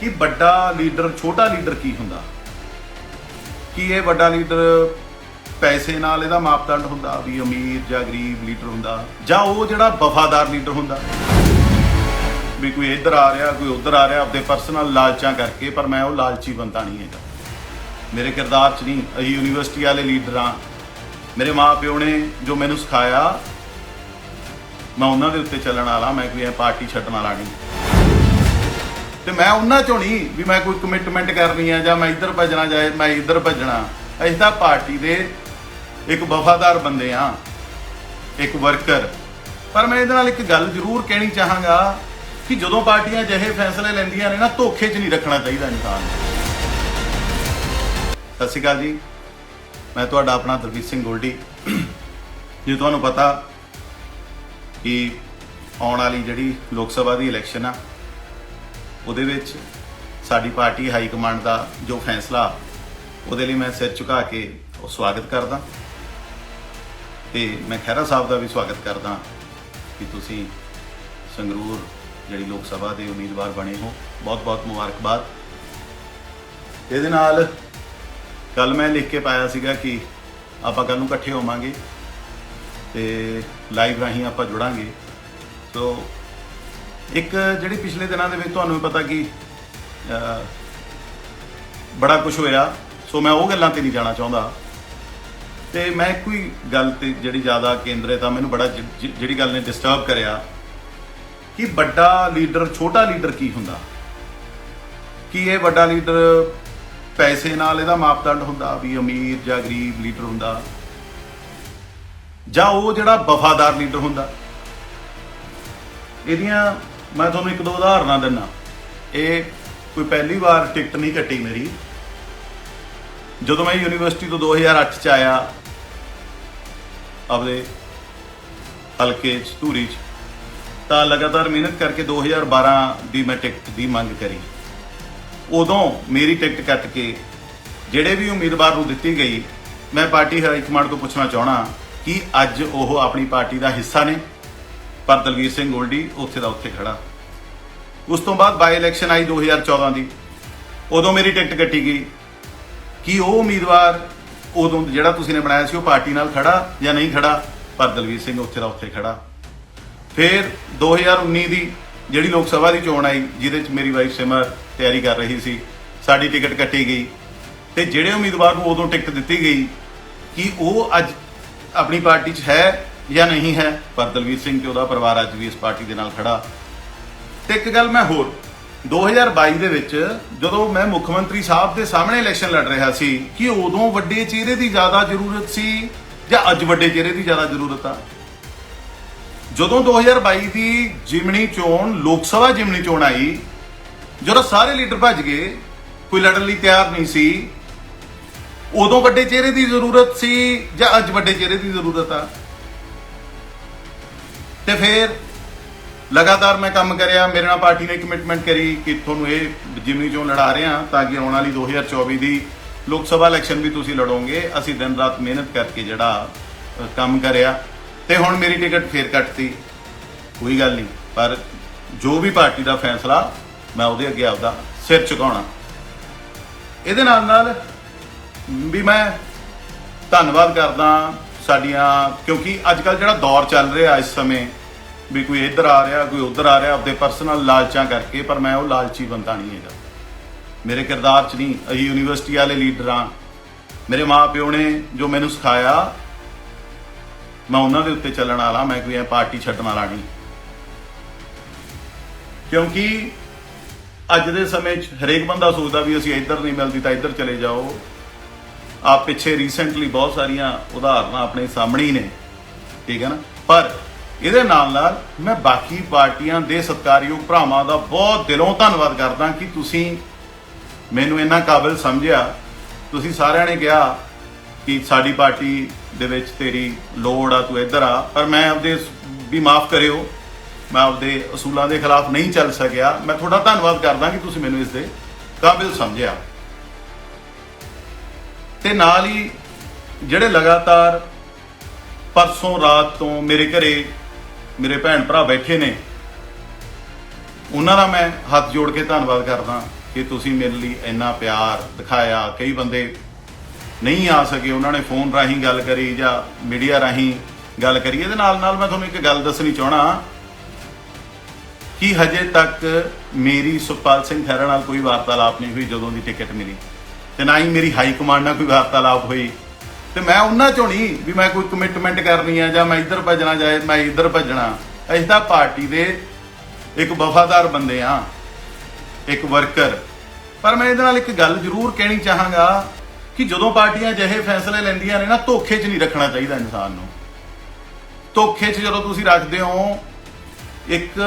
ਕਿ ਵੱਡਾ ਲੀਡਰ, ਛੋਟਾ ਲੀਡਰ ਕੀ ਹੁੰਦਾ? ਕਿ ਇਹ ਵੱਡਾ ਲੀਡਰ ਪੈਸੇ ਨਾਲ ਇਹਦਾ ਮਾਪਦੰਡ ਹੁੰਦਾ, ਵੀ ਅਮੀਰ ਜਾਂ ਗਰੀਬ ਲੀਡਰ ਹੁੰਦਾ, ਜਾਂ ਉਹ ਜਿਹੜਾ ਵਫਾਦਾਰ ਲੀਡਰ ਹੁੰਦਾ? ਵੀ ਕੋਈ ਇੱਧਰ ਆ ਰਿਹਾ, ਕੋਈ ਉੱਧਰ ਆ ਰਿਹਾ, ਆਪਦੇ ਪਰਸਨਲ ਲਾਲਚਾਂ ਕਰਕੇ, ਪਰ ਮੈਂ ਉਹ ਲਾਲਚੀ ਬੰਦਾ ਨਹੀਂ ਹੈਗਾ। ਮੇਰੇ ਕਿਰਦਾਰ 'ਚ ਨਹੀਂ, ਅਸੀਂ ਯੂਨੀਵਰਸਿਟੀ ਵਾਲੇ ਲੀਡਰ ਹਾਂ। ਮੇਰੇ ਮਾਪਿਓ ਨੇ ਜੋ ਮੈਨੂੰ ਸਿਖਾਇਆ, ਮੈਂ ਉਹਨਾਂ ਦੇ ਉੱਤੇ ਚੱਲਣ ਵਾਲਾ, ਮੈਂ ਕੋਈ ਇਹ ਪਾਰਟੀ ਛੱਡਣ ਵਾਲਾ ਨਹੀਂ। ਤੇ ਮੈਂ ਉਹਨਾਂ ਚੋਂ ਨਹੀਂ ਵੀ ਮੈਂ ਕੋਈ ਕਮਿਟਮੈਂਟ ਕਰਨੀ ਆ ਜਾਂ ਮੈਂ ਇੱਧਰ ਭੱਜਣਾ ਜਾਏ ਮੈਂ ਇੱਧਰ ਭੱਜਣਾ। ਅਸੀਂ ਤਾਂ ਪਾਰਟੀ ਦੇ ਇੱਕ ਵਫਾਦਾਰ ਬੰਦੇ ਆ, ਇੱਕ ਵਰਕਰ ਪਰ ਮੈਂ ਇਹਦੇ ਨਾਲ ਇੱਕ ਗੱਲ ਜ਼ਰੂਰ ਕਹਿਣੀ ਚਾਹਾਂਗਾ ਕਿ ਜਦੋਂ ਪਾਰਟੀਆਂ ਅਜਿਹੇ ਫੈਸਲੇ ਲੈਂਦੀਆਂ ਨੇ ਨਾ, ਧੋਖੇ 'ਚ ਨਹੀਂ ਰੱਖਣਾ ਚਾਹੀਦਾ ਇਨਸਾਨ ਸਤਿ ਸ਼੍ਰੀ ਅਕਾਲ ਜੀ। ਮੈਂ ਤੁਹਾਡਾ ਆਪਣਾ ਦਲਵੀਰ ਸਿੰਘ ਗੋਲਡੀ। ਜੇ ਤੁਹਾਨੂੰ ਪਤਾ ਕਿ ਆਉਣ ਵਾਲੀ ਜਿਹੜੀ ਲੋਕ ਸਭਾ ਦੀ ਇਲੈਕਸ਼ਨ ਆ ਉਹਦੇ ਵਿੱਚ ਸਾਡੀ ਪਾਰਟੀ ਹਾਈ ਕਮਾਂਡ ਦਾ ਜੋ ਫੈਸਲਾ ਉਹਦੇ ਲਈ ਮੈਂ ਸਿਰ ਝੁਕਾ ਕੇ ਉਹ ਸਵਾਗਤ ਕਰਦਾ। ਤੇ ਮੈਂ ਖਹਿਰਾ ਸਾਹਿਬ ਦਾ ਵੀ ਸਵਾਗਤ ਕਰਦਾ ਕਿ ਤੁਸੀਂ ਸੰਗਰੂਰ ਜਿਹੜੀ ਲੋਕ ਸਭਾ ਦੇ ਉਮੀਦਵਾਰ ਬਣੇ ਹੋ। ਬਹੁਤ ਬਹੁਤ ਮੁਬਾਰਕਬਾਦ। ਇਹਦੇ ਨਾਲ ਕੱਲ ਮੈਂ ਲਿਖ ਕੇ ਪਾਇਆ ਸੀਗਾ ਕਿ ਆਪਾਂ ਕੱਲ ਨੂੰ ਇਕੱਠੇ ਹੋਵਾਂਗੇ ਤੇ ਲਾਈਵ ਰਾਹੀਂ ਆਪਾਂ ਜੁੜਾਂਗੇ। ਸੋ ਇੱਕ ਜਿਹੜੀ ਪਿਛਲੇ ਦਿਨਾਂ ਦੇ ਵਿੱਚ ਤੁਹਾਨੂੰ ਵੀ ਪਤਾ ਕਿ ਬੜਾ ਕੁਝ ਹੋਇਆ, ਸੋ ਮੈਂ ਉਹ ਗੱਲਾਂ ਤੇ ਨਹੀਂ ਜਾਣਾ ਚਾਹੁੰਦਾ। ਤੇ ਮੈਂ ਕੋਈ ਗੱਲ ਤੇ ਜਿਹੜੀ ਜ਼ਿਆਦਾ ਕੇਂਦਰਿਤ ਆ, ਮੈਨੂੰ ਬੜਾ ਜਿਹੜੀ ਗੱਲ ਨੇ ਡਿਸਟਰਬ ਕਰਿਆ ਕਿ ਵੱਡਾ ਲੀਡਰ, ਛੋਟਾ ਲੀਡਰ ਕੀ ਹੁੰਦਾ? ਕੀ ਇਹ ਵੱਡਾ ਲੀਡਰ ਪੈਸੇ ਨਾਲ ਇਹਦਾ ਮਾਪਦੰਡ ਹੁੰਦਾ, ਵੀ ਅਮੀਰ ਜਾਂ ਗਰੀਬ ਲੀਡਰ ਹੁੰਦਾ? ਜਾਂ ਉਹ ਜਿਹੜਾ ਵਫਾਦਾਰ ਲੀਡਰ ਹੁੰਦਾ? ਇਹਦੀਆਂ ਮੈਂ ਤੁਹਾਨੂੰ ਇੱਕ ਦੋ ਉਦਾਹਰਨਾਂ ਦਿੰਨਾ ਇਹ ਕੋਈ ਪਹਿਲੀ ਵਾਰ ਟਿਕਟ ਨਹੀਂ ਕੱਟੀ ਮੇਰੀ। ਜਦੋਂ ਮੈਂ ਯੂਨੀਵਰਸਿਟੀ ਤੋਂ 2008 ਚ ਆਇਆ, ਆਪਦੇ ਹਲਕੇ ਚ, ਧੂਰੀ ਚ, ਤਾਂ ਲਗਾਤਾਰ ਮਿਹਨਤ ਕਰਕੇ 2012 ਦੀ ਮੈਂ ਟਿਕਟ ਦੀ ਮੰਗ ਕਰੀ। ਉਦੋਂ ਮੇਰੀ ਟਿਕਟ ਕੱਟ ਕੇ ਜਿਹੜੇ ਵੀ ਉਮੀਦਵਾਰ ਨੂੰ ਦਿੱਤੀ ਗਈ, ਮੈਂ ਪਾਰਟੀ ਹਾਈ ਕਮਾਂਡ ਤੋਂ ਪੁੱਛਣਾ ਚਾਹਣਾ ਕਿ ਅੱਜ ਉਹ ਆਪਣੀ ਪਾਰਟੀ ਦਾ ਹਿੱਸਾ ਨੇ। ਪਰ ਦਲਵੀਰ ਸਿੰਘ ਗੋਲਡੀ ਉੱਥੇ ਦਾ ਉੱਥੇ ਖੜਾ। ਉਸ ਤੋਂ ਬਾਅਦ ਬਾਈ ਇਲੈਕਸ਼ਨ ਆਈ 2014 ਦੀ। ਉਦੋਂ ਮੇਰੀ ਟਿਕਟ ਕੱਟੀ ਗਈ। ਕਿ ਉਹ ਉਮੀਦਵਾਰ ਉਦੋਂ ਜਿਹੜਾ ਤੁਸੀਂ ਨੇ ਬਣਾਇਆ ਸੀ, ਉਹ ਪਾਰਟੀ ਨਾਲ ਖੜਾ ਜਾਂ ਨਹੀਂ ਖੜਾ? ਪਰ ਦਲਵੀਰ ਸਿੰਘ ਉੱਥੇ ਦਾ ਉੱਥੇ ਖੜਾ। ਫਿਰ 2019 ਦੀ ਜਿਹੜੀ ਲੋਕ ਸਭਾ ਦੀ ਚੋਣ ਆਈ, ਜਿਹਦੇ ਚ ਮੇਰੀ ਵਾਈਫ ਸਿਮਰ ਤਿਆਰੀ ਕਰ ਰਹੀ ਸੀ, ਸਾਡੀ ਟਿਕਟ ਕੱਟੀ ਗਈ। ਤੇ ਜਿਹੜੇ ਉਮੀਦਵਾਰ ਨੂੰ ਉਦੋਂ ਟਿਕਟ ਦਿੱਤੀ ਗਈ, ਕਿ ਉਹ ਅੱਜ ਆਪਣੀ ਪਾਰਟੀ 'ਚ ਹੈ? ਜਾਂ ਨਹੀਂ ਹੈ, ਪਰ ਦਲਵੀਰ ਸਿੰਘ ਤੇ ਉਹਦਾ ਪਰਿਵਾਰ ਅੱਜ ਵੀ ਇਸ ਪਾਰਟੀ ਦੇ ਨਾਲ ਖੜਾ। ਤੇ ਇੱਕ ਗੱਲ ਮੈਂ ਹੋਰ 2022 ਦੇ ਵਿੱਚ ਜਦੋਂ ਮੈਂ ਮੁੱਖ ਮੰਤਰੀ ਸਾਹਿਬ ਦੇ ਸਾਹਮਣੇ ਇਲੈਕਸ਼ਨ ਲੜ ਰਿਹਾ ਸੀ, ਕਿ ਉਦੋਂ ਵੱਡੇ ਚਿਹਰੇ ਦੀ ਜ਼ਿਆਦਾ ਜ਼ਰੂਰਤ ਸੀ ਜਾਂ ਅੱਜ ਵੱਡੇ ਚਿਹਰੇ ਦੀ ਜ਼ਿਆਦਾ ਜ਼ਰੂਰਤ ਆ? ਜਦੋਂ 2022 ਦੀ ਜਿਮਣੀ ਚੋਣ, ਲੋਕ ਸਭਾ ਜਿਮਣੀ ਚੋਣ ਆਈ, ਜਦੋਂ ਸਾਰੇ ਲੀਡਰ ਭੱਜ ਗਏ, ਕੋਈ ਲੜਨ ਲਈ ਤਿਆਰ ਨਹੀਂ ਸੀ, ਉਦੋਂ ਵੱਡੇ ਚਿਹਰੇ ਦੀ ਜ਼ਰੂਰਤ ਸੀ ਜਾਂ ਅੱਜ ਵੱਡੇ ਚਿਹਰੇ ਦੀ ਜ਼ਰੂਰਤ ਆ? ਤੇ ਫਿਰ ਲਗਾਤਾਰ ਮੈਂ ਕੰਮ ਕਰਿਆ, ਮੇਰੇ ਨਾਲ ਪਾਰਟੀ ਨੇ ਕਮਿਟਮੈਂਟ ਕਰੀ ਕਿ ਤੁਹਾਨੂੰ ਇਹ ਜਿਮਨੀ ਚੋਣ ਲੜਾ ਰਹੇ ਹਾਂ ਤਾਂ ਕਿ ਆਉਣ ਵਾਲੀ 2024 ਦੀ ਲੋਕ ਸਭਾ ਇਲੈਕਸ਼ਨ ਵੀ ਤੁਸੀਂ ਲੜੋਗੇ। ਅਸੀਂ ਦਿਨ ਰਾਤ ਮਿਹਨਤ ਕਰਕੇ ਜਿਹੜਾ ਕੰਮ ਕਰਿਆ ਤੇ ਹੁਣ ਮੇਰੀ ਟਿਕਟ ਫੇਰ ਕੱਟਤੀ। ਕੋਈ ਗੱਲ ਨਹੀਂ, ਪਰ ਜੋ ਵੀ ਪਾਰਟੀ ਦਾ ਫੈਸਲਾ, ਮੈਂ ਉਹਦੇ ਅੱਗੇ ਆਪਦਾ ਸਿਰ ਝੁਕਾਉਣਾ। ਇਹਦੇ ਨਾਲ ਨਾਲ ਵੀ ਮੈਂ ਧੰਨਵਾਦ ਕਰਦਾ ਸਾਡੀਆਂ, ਕਿਉਂਕਿ ਅੱਜ ਕੱਲ ਜਿਹੜਾ ਦੌਰ ਚੱਲ ਰਿਹਾ ਇਸ ਸਮੇਂ, ਵੀ ਕੋਈ ਇੱਧਰ ਆ ਰਿਹਾ, ਕੋਈ ਉੱਧਰ ਆ ਰਿਹਾ, ਆਪਦੇ ਪਰਸਨਲ ਲਾਲਚਾਂ ਕਰਕੇ, ਪਰ ਮੈਂ ਉਹ ਲਾਲਚੀ ਬੰਦਾ ਨਹੀਂ ਹੈਗਾ। ਮੇਰੇ ਕਿਰਦਾਰ 'ਚ ਨਹੀਂ, ਅਸੀਂ ਯੂਨੀਵਰਸਿਟੀ ਵਾਲੇ ਲੀਡਰ ਹਾਂ। ਮੇਰੇ ਮਾਪਿਓ ਨੇ ਜੋ ਮੈਨੂੰ ਸਿਖਾਇਆ, ਮੈਂ ਉਹਨਾਂ ਦੇ ਉੱਤੇ ਚੱਲਣ ਵਾਲਾ, ਮੈਂ ਕੋਈ ਇਹ ਪਾਰਟੀ ਛੱਡਣ ਵਾਲਾ ਨਹੀਂ। ਕਿਉਂਕਿ ਅੱਜ ਦੇ ਸਮੇਂ 'ਚ ਹਰੇਕ ਬੰਦਾ ਸੋਚਦਾ ਵੀ ਅਸੀਂ ਇੱਧਰ ਨਹੀਂ ਮਿਲਦੀ ਤਾਂ ਇੱਧਰ ਚਲੇ ਜਾਓ। ਆਪ ਪਿੱਛੇ ਰੀਸੈਂਟਲੀ ਬਹੁਤ ਸਾਰੀਆਂ ਉਦਾਹਰਨਾਂ ਆਪਣੇ ਸਾਹਮਣੇ ਹੀ ਨੇ, ਠੀਕ ਹੈ ਨਾ? ਪਰ ਇਹਦੇ ਨਾਲ ਨਾਲ ਮੈਂ ਬਾਕੀ ਪਾਰਟੀਆਂ ਦੇ ਸਤਿਕਾਰਯੋਗ ਭਰਾਵਾਂ ਦਾ ਬਹੁਤ ਦਿਲੋਂ ਧੰਨਵਾਦ ਕਰਦਾ ਕਿ ਤੁਸੀਂ ਮੈਨੂੰ ਇੰਨਾ ਕਾਬਿਲ ਸਮਝਿਆ। ਤੁਸੀਂ ਸਾਰਿਆਂ ਨੇ ਕਿਹਾ ਕਿ ਸਾਡੀ ਪਾਰਟੀ ਦੇ ਵਿੱਚ ਤੇਰੀ ਲੋੜ ਆ, ਤੂੰ ਇੱਧਰ ਆ, ਪਰ ਮੈਂ ਆਪਦੇ ਵੀ ਮਾਫ ਕਰਿਓ। ਮੈਂ ਆਪਦੇ ਅਸੂਲਾਂ ਦੇ ਖਿਲਾਫ ਨਹੀਂ ਚੱਲ ਸਕਿਆ। ਮੈਂ ਤੁਹਾਡਾ ਧੰਨਵਾਦ ਕਰਦਾ ਕਿ ਤੁਸੀਂ ਮੈਨੂੰ ਇਸ ਦੇ ਕਾਬਿਲ ਸਮਝਿਆ। ਤੇ ਨਾਲ ਹੀ ਜਿਹੜੇ ਲਗਾਤਾਰ ਪਰਸੋਂ ਰਾਤ ਤੋਂ ਮੇਰੇ ਘਰੇ ਮੇਰੇ ਭੈਣ ਭਰਾ ਬੈਠੇ ਨੇ, ਉਹਨਾਂ ਦਾ ਮੈਂ ਹੱਥ ਜੋੜ ਕੇ ਧੰਨਵਾਦ ਕਰਦਾ ਕਿ ਤੁਸੀਂ ਮੇਰੇ ਲਈ ਇੰਨਾ ਪਿਆਰ ਦਿਖਾਇਆ। ਕਈ ਬੰਦੇ ਨਹੀਂ ਆ ਸਕੇ, ਉਹਨਾਂ ਨੇ ਫੋਨ ਰਾਹੀਂ ਗੱਲ ਕਰੀ ਜਾਂ ਮੀਡੀਆ ਰਾਹੀਂ ਗੱਲ ਕਰੀ। ਇਹਦੇ ਨਾਲ ਨਾਲ ਮੈਂ ਤੁਹਾਨੂੰ ਇੱਕ ਗੱਲ ਦੱਸਣੀ ਚਾਹਣਾ ਕਿ ਹਜੇ ਤੱਕ ਮੇਰੀ ਸੁਖਪਾਲ ਸਿੰਘ ਖਹਿਰਾ ਨਾਲ ਕੋਈ ਵਾਰਤਾਲਾਪ ਨਹੀਂ ਹੋਈ, ਜਦੋਂ ਦੀ ਟਿਕਟ ਮਿਲੀ। ਤੇ ਨਾ ਹੀ ਮੇਰੀ ਹਾਈ ਕਮਾਂਡ ਨਾਲ ਕੋਈ ਵਾਰਤਾਲਾਪ ਹੋਈ। ਤੇ ਮੈਂ ਉਹਨਾਂ ਚੋਂ ਨਹੀਂ ਵੀ ਮੈਂ ਕੋਈ ਕਮਿਟਮੈਂਟ ਕਰਨੀ ਆ ਜਾਂ ਮੈਂ ਇੱਧਰ ਭੱਜਣਾ ਜਾਏ ਮੈਂ ਇੱਧਰ ਭੱਜਣਾ। ਅਸੀਂ ਤਾਂ ਪਾਰਟੀ ਦੇ ਇੱਕ ਵਫਾਦਾਰ ਬੰਦੇ ਆ, ਇੱਕ ਵਰਕਰ ਪਰ ਮੈਂ ਇਹਦੇ ਨਾਲ ਇੱਕ ਗੱਲ ਜ਼ਰੂਰ ਕਹਿਣੀ ਚਾਹਾਂਗਾ ਕਿ ਜਦੋਂ ਪਾਰਟੀਆਂ ਅਜਿਹੇ ਫੈਸਲੇ ਲੈਂਦੀਆਂ ਨੇ ਨਾ, ਧੋਖੇ 'ਚ ਨਹੀਂ ਰੱਖਣਾ ਚਾਹੀਦਾ ਇਨਸਾਨ ਨੂੰ। ਧੋਖੇ 'ਚ ਜਦੋਂ ਤੁਸੀਂ ਰੱਖਦੇ ਹੋ, ਇੱਕ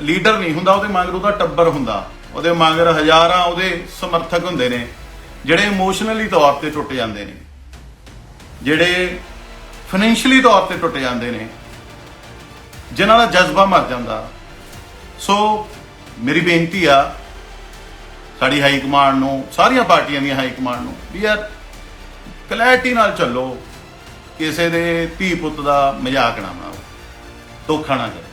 ਲੀਡਰ ਨਹੀਂ ਹੁੰਦਾ, ਉਹਦੇ ਮਗਰ ਉਹਦਾ ਟੱਬਰ ਹੁੰਦਾ। ਉਹਦੇ ਮਗਰ ਹਜ਼ਾਰਾਂ ਉਹਦੇ ਸਮਰਥਕ ਹੁੰਦੇ ਨੇ। ਜਿਹੜੇ ਇਮੋਸ਼ਨਲੀ ਤੌਰ ਤੇ ਟੁੱਟ ਜਾਂਦੇ ਨੇ, ਜਿਹੜੇ ਫਾਈਨੈਂਸ਼ੀਅਲੀ ਤੌਰ ਤੇ ਟੁੱਟ ਜਾਂਦੇ ਨੇ, ਜਿਨ੍ਹਾਂ ਦਾ ਜਜ਼ਬਾ ਮਰ ਜਾਂਦਾ। ਸੋ ਮੇਰੀ ਬੇਨਤੀ ਆ, ਸਾਡੀ ਹਾਈ ਕਮਾਂਡ ਨੂੰ, ਸਾਰੀਆਂ ਪਾਰਟੀਆਂ ਦੀਆਂ ਹਾਈ ਕਮਾਂਡ ਨੂੰ, ਵੀ ਯਾਰ ਕਲੈਰਿਟੀ ਨਾਲ ਚੱਲੋ, ਕਿਸੇ ਦੇ ਧੀ ਪੁੱਤ ਦਾ ਮਜ਼ਾਕ ਨਾ ਬਣਾਓ, ਧੋਖਾ ਨਾ ਕਰੋ।